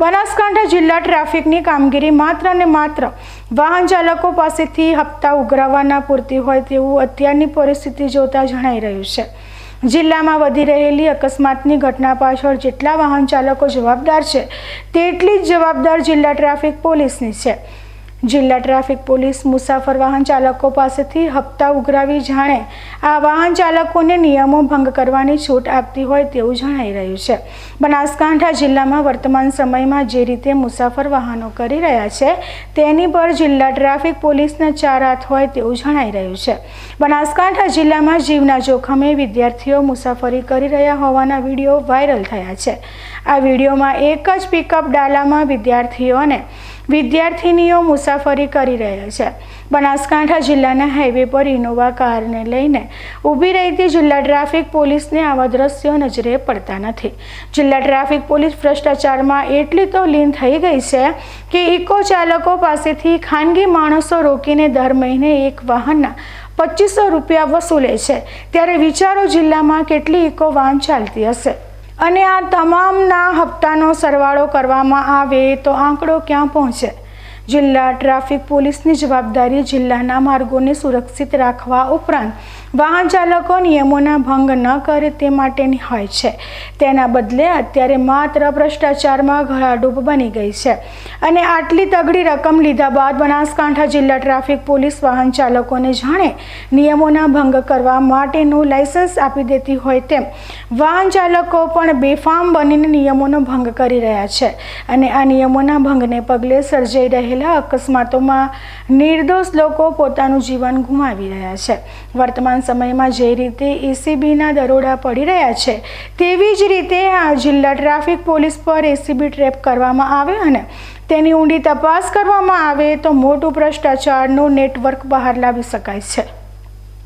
બનાસકાંઠા જિલ્લા ટ્રાફિકની કામગીરી માત્ર ને માત્ર વાહન ચાલકો પાસેથી હપ્તા ઉઘરાવવાના પૂરતી હોય તેવું અત્યારની પરિસ્થિતિ જોતા જણાઈ રહ્યું છે. જિલ્લામાં વધી રહેલી અકસ્માતની ઘટના પાછળ જેટલા વાહન ચાલકો જવાબદાર છે, તેટલી જ જવાબદાર જિલ્લા ટ્રાફિક પોલીસની છે. જિલ્લા ટ્રાફિક પોલીસ મુસાફર વાહન ચાલકો પાસેથી હપ્તા ઉઘરાવી જાણે આ વાહન ચાલકોને નિયમો ભંગ કરવાની છૂટ આપતી હોય તેવું જણાઈ રહ્યું છે. બનાસકાંઠા જિલ્લામાં વર્તમાન સમયમાં જે રીતે મુસાફર વાહનો કરી રહ્યા છે, તેની પર જિલ્લા ટ્રાફિક પોલીસના ચાર હાથ હોય તેવું જણાઈ રહ્યું છે. બનાસકાંઠા જિલ્લામાં જીવના જોખમે વિદ્યાર્થીઓ મુસાફરી કરી રહ્યા હોવાના વીડિયો વાયરલ થયા છે. આ વિડીયોમાં એક જ પિકઅપ ડાલામાં વિદ્યાર્થીઓને વિદ્યાર્થિનીઓ મુસાફરી કરી રહ્યા છે. બનાસકાંઠા જિલ્લાના હાઈવે પર ઇનોવા કારને લઈને ઊભી રહેતી જિલ્લા ટ્રાફિક પોલીસને આવા દ્રશ્યો નજરે પડતા નથી. જિલ્લા ટ્રાફિક પોલીસ ભ્રષ્ટાચારમાં એટલી તો લીન થઈ ગઈ છે કે ઇકો ચાલકો પાસેથી ખાનગી માણસો રોકીને દર મહિને એક વાહનના પચીસો રૂપિયા વસૂલે છે. ત્યારે વિચારો જિલ્લામાં કેટલી ઇકો વાહન ચાલતી હશે? અને આ તમામના હપ્તાનો સરવાળો કરવામાં આવે તો આંકડો ક્યાં પહોંચે? જિલ્લા ટ્રાફિક પોલીસની જવાબદારી જિલ્લાના માર્ગોને સુરક્ષિત રાખવા ઉપરાંત વાહન ચાલકો નિયમોના ભંગ ન કરે તે માટેની હોય છે. તેના બદલે અત્યારે માત્ર ભ્રષ્ટાચારમાં ઘડાડૂબ બની ગઈ છે. અને આટલી તગડી રકમ લીધા બાદ બનાસકાંઠા જિલ્લા ટ્રાફિક પોલીસ વાહન ચાલકોને જાણે નિયમોના ભંગ કરવા માટેનું લાયસન્સ આપી દેતી હોય તેમ વાહન ચાલકો પણ બેફામ બનીને નિયમોનો ભંગ કરી રહ્યા છે. અને આ નિયમોના ભંગને પગલે સર્જાઈ રહેલા અકસ્માતોમાં નિર્દોષ લોકો પોતાનું જીવન ગુમાવી રહ્યા છે. વર્તમાન સમયમાં જે રીતે એસીબીના દરોડા પડી રહ્યા છે, તેવી જ રીતે આ જિલ્લા ટ્રાફિક પોલીસ પર એસીબી ટ્રેપ કરવામાં આવે અને તેની ઊંડી તપાસ કરવામાં આવે તો મોટું ભ્રષ્ટાચારનું નેટવર્ક બહાર લાવી શકાય છે.